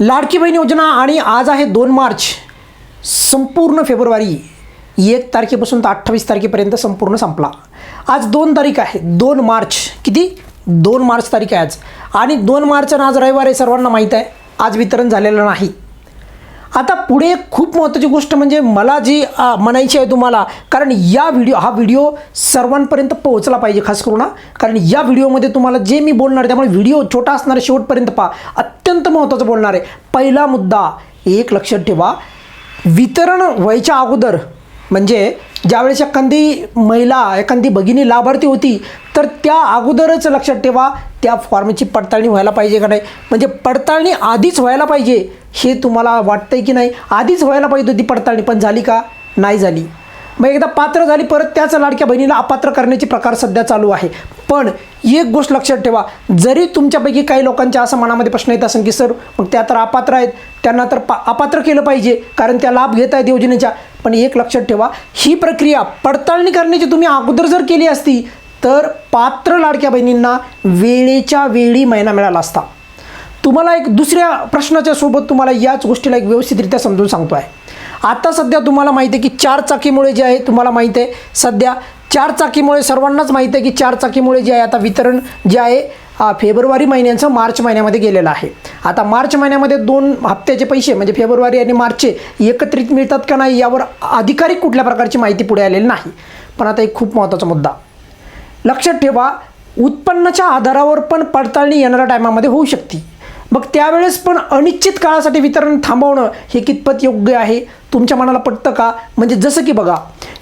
लाडकी बहीण योजना आणि आज आहे दोन मार्च संपूर्ण फेब्रुवारी एक तारखेपासून तर अठ्ठावीस तारखेपर्यंत संपूर्ण संपला. आज दोन तारीख आहे दोन मार्च. किती? दोन मार्च तारीख आहे आज. आणि दोन मार्च आणि आज रविवार आहे सर्वांना माहीत आहे. आज वितरण झालेलं नाही. आता पुढे खूप महत्त्वाची गोष्ट म्हणजे मला जी म्हणायची आहे तुम्हाला कारण या व्हिडिओ हा व्हिडिओ सर्वांपर्यंत पोहोचला पाहिजे खास करून कारण या व्हिडिओमध्ये तुम्हाला जे मी बोलणार आहे त्यामुळे व्हिडिओ छोटा असणार आहे, शेवटपर्यंत पहा. अत्यंत महत्त्वाचं बोलणार आहे. पहिला मुद्दा एक लक्षात ठेवा. वितरण व्हायच्या अगोदर म्हणजे ज्यावेळेस एखादी महिला एखादी भगिनी लाभार्थी होती तर त्या अगोदरच लक्षात ठेवा त्या फॉर्मची पडताळणी व्हायला पाहिजे का नाही? म्हणजे पडताळणी आधीच व्हायला पाहिजे हे तुम्हाला वाटतंय की नाही? आधीच व्हायला पाहिजे होती पडताळणी पण झाली का? नाही झाली. मग एकदा पात्र झाली परत त्याच लाडक्या बहिणीला अपात्र करण्याचे प्रकार सध्या चालू आहे. पण एक गोष्ट लक्षात ठेवा जरी तुमच्यापैकी काही लोकांच्या असं मनामध्ये प्रश्न येत असेल की सर मग त्या तर अपात्र आहेत त्यांना तर पा अपात्र केलं पाहिजे कारण त्या लाभ घेत आहेत योजनेच्या पण एक लक्षात ठेवा ही प्रक्रिया पडताळणी करण्याची तुम्ही अगोदर जर केली असती तर पात्र लाडक्या बहिणींना वेळेच्या वेळी महिना मिळाला असता. तुम्हाला एक दुसऱ्या प्रश्नाच्या सोबत तुम्हाला याच गोष्टीला एक व्यवस्थितरित्या समजून सांगतो आहे आता सध्या तुम्हाला माहिती आहे की चार चाकीमुळे जे आहे तुम्हाला माहिती आहे सध्या चार चाकीमुळे सर्वांनाच माहिती आहे की चार चाकीमुळे जे आहे आता वितरण जे आहे फेब्रुवारी महिन्यांचं मार्च महिन्यामध्ये गेलेलं आहे. आता मार्च महिन्यामध्ये दोन हप्त्याचे पैसे म्हणजे फेब्रुवारी आणि मार्चचे एकत्रित मिळतात का नाही यावर अधिकारी कुठल्या प्रकारची माहिती पुढे आलेली नाही. पण आता एक खूप महत्त्वाचा मुद्दा. लक्षात ठेवा उत्पन्नाच्या आधारावर पण पडताळणी येणाऱ्या टायमामध्ये होऊ शकते. मग त्यावेळेस पण अनिश्चित काळासाठी वितरण थांबवणं हे कितपत योग्य आहे? तुमच्या मनाला पटतं का? म्हणजे जसं की बघा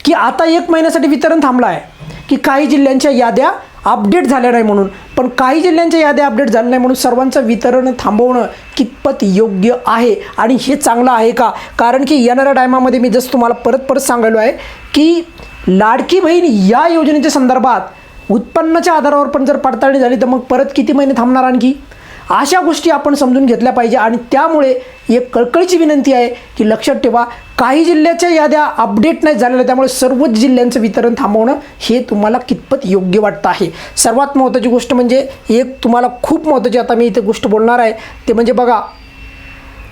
की आता एक महिन्यासाठी वितरण थांबलं आहे की काही जिल्ह्यांच्या याद्या अपडेट झाल्या नाही म्हणून. पण काही जिल्ह्यांच्या याद्या अपडेट झाल्या नाही म्हणून सर्वांचं वितरण थांबवणं कितपत योग्य आहे आणि हे चांगलं आहे का? कारण की येणाऱ्या टायमामध्ये मी जसं तुम्हाला परत परत सांगायलो आहे की लाडकी बहीण या योजनेच्या संदर्भात उत्पन्नाच्या आधारावर पण जर पडताळणी झाली तर मग परत किती महिने थांबणार आणखी? अशा गोष्टी आपण समजून घेतल्या पाहिजे आणि त्यामुळे एक कळकळीची विनंती आहे की लक्षात ठेवा काही जिल्ह्याच्या याद्या अपडेट नाही झालेल्या त्यामुळे सर्वच जिल्ह्यांचं वितरण थांबवणं हे तुम्हाला कितपत योग्य वाटतं आहे. सर्वात महत्त्वाची गोष्ट म्हणजे एक तुम्हाला खूप महत्त्वाची आता मी इथे गोष्ट बोलणार आहे ते म्हणजे बघा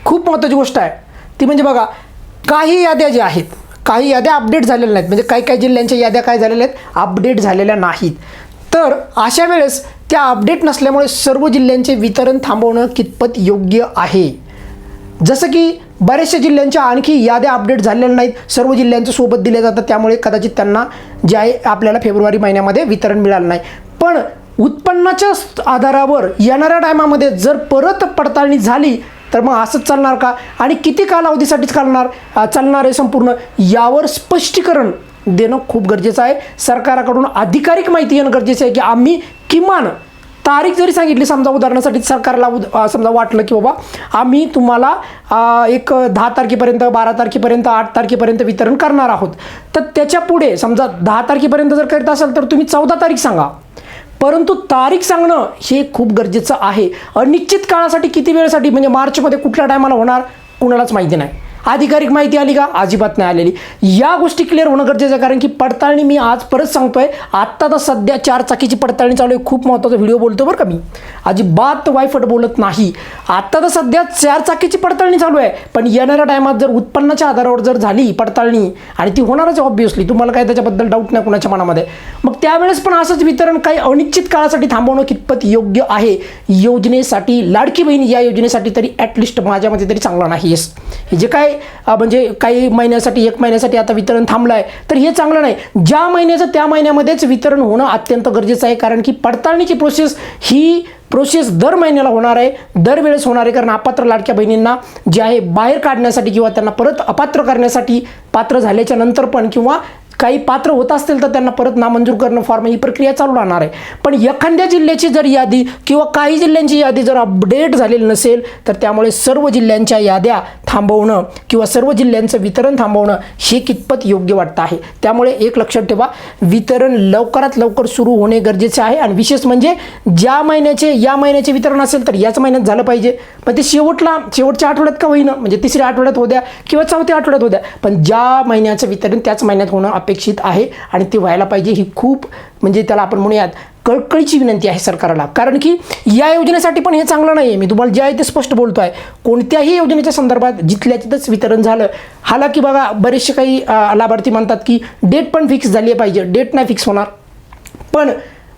खूप महत्त्वाची गोष्ट आहे. ती म्हणजे बघा काही याद्या ज्या आहेत काही याद्या अपडेट झालेल्या नाहीत. म्हणजे काही काही जिल्ह्यांच्या याद्या काय झालेल्या आहेत? अपडेट झालेल्या नाहीत. तर अशा वेळेस त्या अपडेट नसल्यामुळे सर्व जिल्ह्यांचे वितरण थांबवणं कितपत योग्य आहे? जसं की बऱ्याचशा जिल्ह्यांच्या आणखी याद्या अपडेट झालेल्या नाहीत. सर्व जिल्ह्यांचं सोबत दिल्या जातात. त्यामुळे कदाचित त्यांना जे आहे आपल्याला फेब्रुवारी महिन्यामध्ये वितरण मिळालं नाही. पण उत्पन्नाच्या आधारावर येणाऱ्या टायमामध्ये जर परत पडताळणी झाली तर मग असंच चालणार का? आणि किती कालावधीसाठीच चालणार चालणार आहे संपूर्ण? यावर स्पष्टीकरण देणं खूप गरजेचं आहे. सरकाराकडून अधिकारिक माहिती येणं गरजेचं आहे की आम्ही किमान तारीख जरी सांगितली समजा उदाहरणासाठी सरकारला उद समजा वाटलं की बाबा आम्ही तुम्हाला एक दहा तारखेपर्यंत बारा तारखेपर्यंत आठ तारखेपर्यंत वितरण करणार आहोत. तर त्याच्या पुढे समजा दहा तारखेपर्यंत जर करीत असाल तर तुम्ही चौदा तारीख सांगा. परंतु तारीख सांगणं हे खूप गरजेचं आहे. अनिश्चित काळासाठी किती वेळेसाठी म्हणजे मार्चमध्ये कुठल्या टायमाला होणार कुणालाच माहिती नाही. अधिकारिक माहिती आली का? अजिबात नाही आलेली. या गोष्टी क्लिअर होणं गरजेचं आहे कारण की पडताळणी मी आज परत सांगतोय. आत्ता तर सध्या चार चाकीची पडताळणी चालू आहे. खूप महत्त्वाचा व्हिडिओ बोलतो बरं का मी. अजिबात वायफट बोलत नाही. आत्ता तर सध्या चार चाकीची पडताळणी चालू आहे. पण येणाऱ्या टायमात जर उत्पन्नाच्या आधारावर जर झाली पडताळणी आणि ती होणारच ऑब्विसली तुम्हाला काय त्याच्याबद्दल डाऊट नाही कुणाच्या मनामध्ये. मग त्यावेळेस पण असंच वितरण काही अनिश्चित काळासाठी थांबवणं कितपत योग्य आहे? योजनेसाठी लाडकी बहीण या योजनेसाठी तरी ॲटलिस्ट माझ्या मते तरी चांगला नाही येस जे काय म्हणजे काही महिन्यासाठी एक महिन्यासाठी आता वितरण थांबलं आहे तर हे चांगलं नाही. ज्या महिन्याचं त्या महिन्यामध्येच वितरण होणं अत्यंत गरजेचं आहे कारण की पडताळणीची प्रोसेस ही प्रोसेस दर महिन्याला होणार आहे दरवेळेस होणार आहे कारण अपात्र लाडक्या बहिणींना जे आहे बाहेर काढण्यासाठी किंवा त्यांना परत अपात्र करण्यासाठी पात्र झाल्याच्यानंतर पण किंवा काही पात्र होत असतील तर त्यांना परत नामंजूर करणं फॉर्म ही प्रक्रिया चालू राहणार आहे. पण एखाद्या जिल्ह्याची जर यादी किंवा काही जिल्ह्यांची यादी जर अपडेट झालेली नसेल तर त्यामुळे सर्व जिल्ह्यांच्या याद्या थांबवणं किंवा सर्व जिल्ह्यांचं वितरण थांबवणं हे कितपत योग्य वाटतं आहे. त्यामुळे एक लक्षात ठेवा वितरण लवकरात लवकर सुरू होणे गरजेचे आहे आणि विशेष म्हणजे ज्या महिन्याचे या महिन्याचे वितरण असेल तर याच महिन्यात झालं पाहिजे. पण ते शेवटला शेवटच्या आठवड्यात का होईना? म्हणजे तिसऱ्या आठवड्यात होद्या किंवा चौथ्या आठवड्यात होद्या पण ज्या महिन्याचं वितरण त्याच महिन्यात होणं अपेक्षित आहे आणि ते व्हायला पाहिजे ही खूप म्हणजे त्याला आपण म्हणूयात कळकळीची विनंती आहे सरकारला. कारण की या योजनेसाठी पण हे चांगलं नाही आहे मी तुम्हाला जे आहे ते स्पष्ट बोलतो आहे कोणत्याही योजनेच्या संदर्भात जिथल्या तिथंच वितरण झालं हाला की बघा बरेचसे काही लाभार्थी म्हणतात की डेट पण फिक्स झाली पाहिजे. डेट नाही फिक्स होणार. पण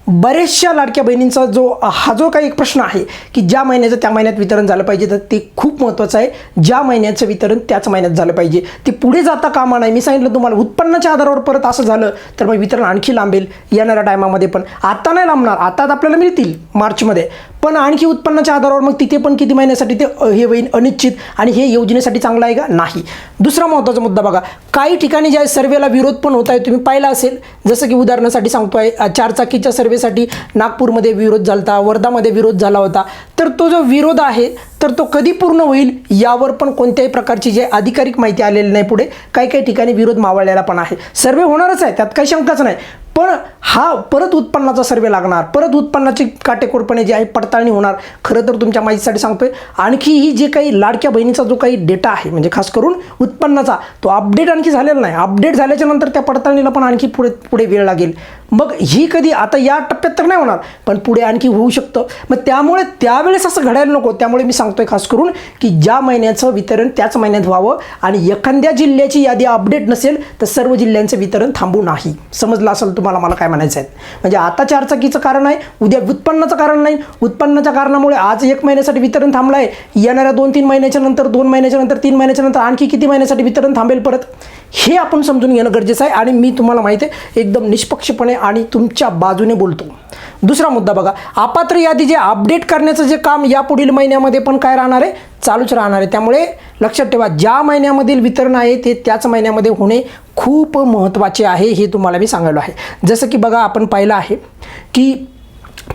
बऱ्याचशा लाडक्या बहिणींचा जो हा जो काही एक प्रश्न आहे की ज्या महिन्याचं त्या महिन्यात वितरण झालं पाहिजे तर ते खूप महत्त्वाचं आहे. ज्या महिन्याचं वितरण त्याच महिन्यात झालं पाहिजे. ते पुढे जाता कामा नाही. मी सांगितलं तुम्हाला उत्पन्नाच्या आधारावर परत असं झालं तर मग वितरण आणखी लांबेल येणाऱ्या टायमामध्ये पण. आता नाही लांबणार. आता तर आपल्याला मिळतील मार्चमध्ये. पण आणखी उत्पन्नाच्या आधारावर मग तिथे पण किती महिन्यासाठी ते हे होईल अनिश्चित आणि हे योजनेसाठी चांगलं आहे का? नाही. दुसरा महत्त्वाचा मुद्दा बघा. काही ठिकाणी ज्या सर्वेला विरोध पण होत आहे तुम्ही पाहिला असेल. जसं की उदाहरणासाठी सांगतो आहे चारचाकीच्या सर्वेसाठी नागपूरमध्ये विरोध झाला होता वर्धामध्ये विरोध झाला होता. तर तो जो विरोध आहे तर तो कधी पूर्ण होईल यावर पण कोणत्याही प्रकारची जे अधिकारिक माहिती आलेली नाही पुढे. काही काही ठिकाणी विरोध मावळलेला पण आहे. सर्वे होणारच आहे त्यात काही शंकाच नाही. पण हा परत उत्पन्नाचा सर्वे लागणार परत उत्पन्नाची काटेकोरपणे जी आहे पडताळणी होणार खरं तर तुमच्या माहितीसाठी सांगतोय. आणखी ही जे काही लाडक्या बहिणीचा जो काही डेटा आहे म्हणजे खास करून उत्पन्नाचा तो अपडेट आणखी झालेला नाही. अपडेट झाल्याच्यानंतर त्या पडताळणीला पण आणखी पुढे पुढे वेळ लागेल. मग ही कधी आता या टप्प्यात तर नाही होणार पण पुढे आणखी होऊ शकतं. मग त्यामुळे त्यावेळेस असं घडायला नको. त्यामुळे मी सांगतोय खास करून की ज्या महिन्याचं वितरण त्याच महिन्यात व्हावं आणि एखाद्या जिल्ह्याची यादी अपडेट नसेल तर सर्व जिल्ह्यांचं वितरण थांबू नाही. समजलं असेल तुम्हाला? तुम्हाला मला काय म्हणायचं आहे म्हणजे आता चारचाकीचं कारण आहे उद्या उत्पन्नाचं कारण नाही. उत्पन्नाच्या कारणामुळे आज एक महिन्यासाठी वितरण थांबलं आहे येणाऱ्या दोन तीन महिन्याच्या नंतर दोन महिन्याच्या नंतर तीन महिन्याच्या नंतर आणखी किती महिन्यासाठी वितरण थांबेल परत? हे आपण समजून घेणं गरजेचं आहे आणि मी तुम्हाला माहिती आहे एकदम निष्पक्षपणे आणि तुमच्या बाजूने बोलतो. दुसरा मुद्दा बघा अपात्र यादी जे अपडेट करण्याचं जे काम या पुढील महिन्यामध्ये पण काय राहणार आहे? चालूच राहणार आहे. त्यामुळे लक्षात ठेवा ज्या महिन्यामधील वितरण आहे ते त्याच महिन्यामध्ये होणे खूप महत्त्वाचे आहे हे तुम्हाला मी सांगायलो आहे. जसं की बघा आपण पाहिलं आहे की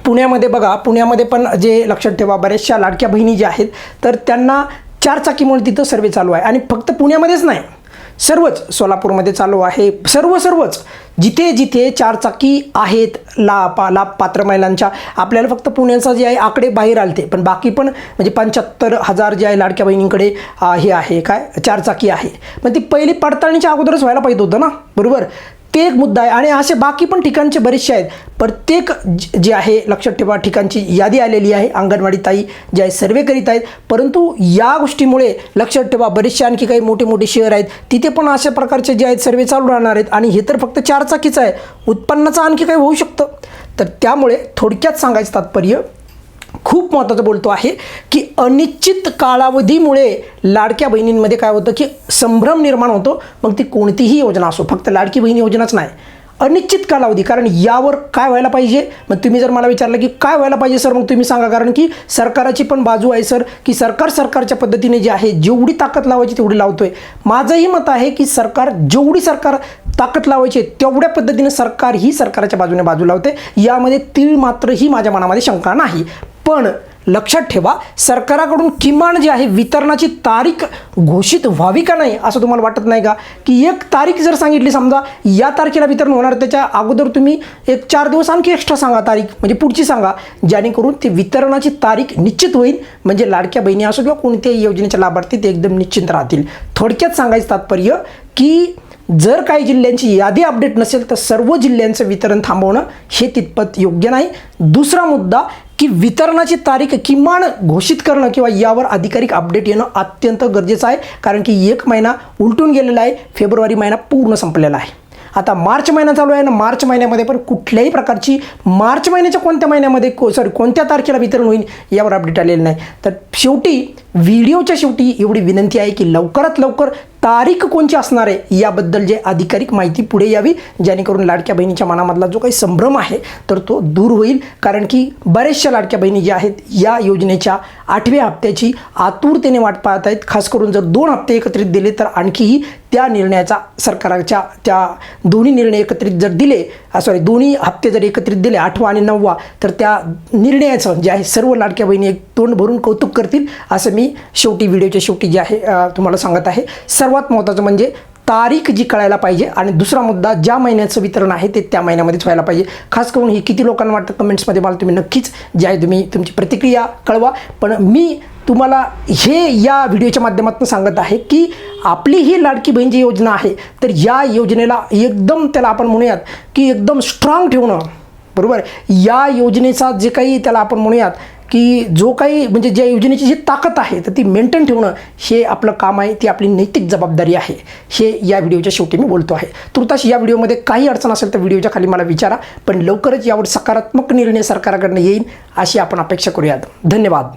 पुण्यामध्ये बघा पुण्यामध्ये पण जे लक्षात ठेवा बऱ्याचशा लाडक्या बहिणी ज्या आहेत तर त्यांना चार चाकीमुळे तिथं सर्वे चालू आहे. आणि फक्त पुण्यामध्येच नाही सर्वच सोलापूरमध्ये चालू आहे. सर्व सर्वच जिथे जिथे चारचाकी आहेत ला पा लाभ पात्र महिलांच्या आपल्याला फक्त पुण्याचा जे आहे आकडे बाहेर आलते पण बाकी पण म्हणजे पंच्याहत्तर हजार जे आहे लाडक्या बहिणींकडे हे आहे. काय? चारचाकी आहे. मग ती पहिली पडताळणीच्या अगोदरच व्हायला पाहिजे होतं ना? बरोबर? ते एक मुद्दा आहे. आणि असे बाकी पण ठिकाणचे बरेचसे आहेत. प्रत्येक ज- जे आहे लक्षात ठेवा ठिकाणची यादी आलेली आहे. अंगणवाडी ताई जे आहे सर्वे करीत आहेत. परंतु या गोष्टीमुळे लक्षात ठेवा बरेचसे आणखी काही मोठे मोठे शहर आहेत. तिथे पण अशा प्रकारचे जे आहेत सर्वे चालू राहणार आहेत. आणि हे तर फक्त चारचाकीचं आहे. उत्पन्नाचं आणखी काही होऊ शकतं. तर त्यामुळे थोडक्यात सांगायचं तात्पर्य खूप महत्त्वाचं बोलतो आहे की अनिश्चित कालावधीमुळे लाडक्या बहिणींमध्ये काय होतं की संभ्रम निर्माण होतो. मग ती कोणतीही योजना असो फक्त लाडकी बहीण योजनाच नाही. अनिश्चित कालावधी कारण यावर काय व्हायला पाहिजे? मग तुम्ही जर मला विचारलं की काय व्हायला पाहिजे सर मग तुम्ही सांगा. कारण की सरकाराची पण बाजू आहे सर की सरकार सरकारच्या पद्धतीने जे आहे जेवढी ताकद लावायची तेवढी लावतोय. माझंही मत आहे की सरकार जेवढी सरकार ताकद लावायची तेवढ्या पद्धतीने सरकार ही सरकारच्या बाजूने बाजू लावते. यामध्ये तीळ मात्रही माझ्या मनामध्ये शंका नाही. पण लक्षात ठेवा सरकाराकडून किमान जे आहे वितरणाची तारीख घोषित व्हावी का नाही असं तुम्हाला वाटत नाही का? की एक तारीख जर सांगितली समजा या तारखेला वितरण होणार त्याच्या अगोदर तुम्ही एक चार दिवस आणखी एक्स्ट्रा सांगा तारीख म्हणजे पुढची सांगा जेणेकरून ती वितरणाची तारीख निश्चित होईल म्हणजे लाडक्या बहिणी असो किंवा कोणत्याही योजनेच्या लाभार्थी ते एकदम निश्चिंत राहतील. थोडक्यात सांगायचं तात्पर्य की जर काही जिल्ह्यांची यादी अपडेट नसेल तर सर्व जिल्ह्यांचं वितरण थांबवणं हे तितपत योग्य नाही. दुसरा मुद्दा की वितरणाची तारीख किमान घोषित करणं किंवा यावर अधिकारिक अपडेट येणं अत्यंत गरजेचं आहे कारण की एक महिना उलटून गेलेला आहे फेब्रुवारी महिना पूर्ण संपलेला आहे. आता मार्च महिना चालू आहे ना मार्च महिन्यामध्ये पण कुठल्याही प्रकारची मार्च महिन्याच्या कोणत्या महिन्यामध्ये को सॉरी कोणत्या तारखेला वितरण होईल यावर अपडेट आलेलं नाही. तर शेवटी व्हिडिओच्या शेवटी एवढी विनंती आहे की लवकरात लवकर तारीख कोणची असणार आहे याबद्दल जे अधिकारिक माहिती पुढे यावी जेणेकरून लाडक्या बहिणीच्या मनामधला जो काही संभ्रम आहे तर तो दूर होईल. कारण की बऱ्याचशा लाडक्या बहिणी ज्या आहेत या योजनेच्या आठव्या हप्त्याची आतुरतेने वाट पाहत आहेत. खास करून जर दोन हप्ते एकत्रित दिले तर आणखीही त्या निर्णयाचा सरकारच्या त्या दोन्ही निर्णय एकत्रित जर दिले सॉरी दोन्ही हप्ते जर एकत्रित दिले आठवा आणि नववा तर त्या निर्णयाचं जे आहे सर्व लाडक्या बहिणी एक तोंड भरून कौतुक करतील असं मी शेवटी व्हिडिओच्या शेवटी जे आहे तुम्हाला सांगत आहे. सर्वात महत्त्वाचं म्हणजे तारीख जी कळायला पाहिजे आणि दुसरा मुद्दा ज्या महिन्याचं वितरण आहे ते त्या महिन्यामध्येच व्हायला पाहिजे. खास करून हे किती लोकांना वाटतं कमेंट्समध्ये मला तुम्ही नक्कीच जे आहे तुम्ही तुमची प्रतिक्रिया कळवा. पण मी तुम्हाला हे या व्हिडिओच्या माध्यमातून सांगत आहे की आपली ही लाडकी बहीण जी योजना आहे तर या योजनेला एकदम त्याला आपण म्हणूयात की एकदम स्ट्रॉंग ठेवणं. बरोबर? या योजनेचा जे काही त्याला आपण म्हणूयात की जो काही म्हणजे ज्या योजनेची जी ताकद आहे तर ती मेंटेन ठेवणं हे आपलं काम आहे ती आपली नैतिक जबाबदारी आहे. हे या व्हिडिओच्या शेवटी मी बोलतो आहे. तुर्तास या व्हिडिओमध्ये काही अडचण असेल तर व्हिडिओच्या खाली मला विचारा पण लवकरच यावर सकारात्मक निर्णय सरकारकडनं येईल अशी आपण अपेक्षा करूयात. धन्यवाद.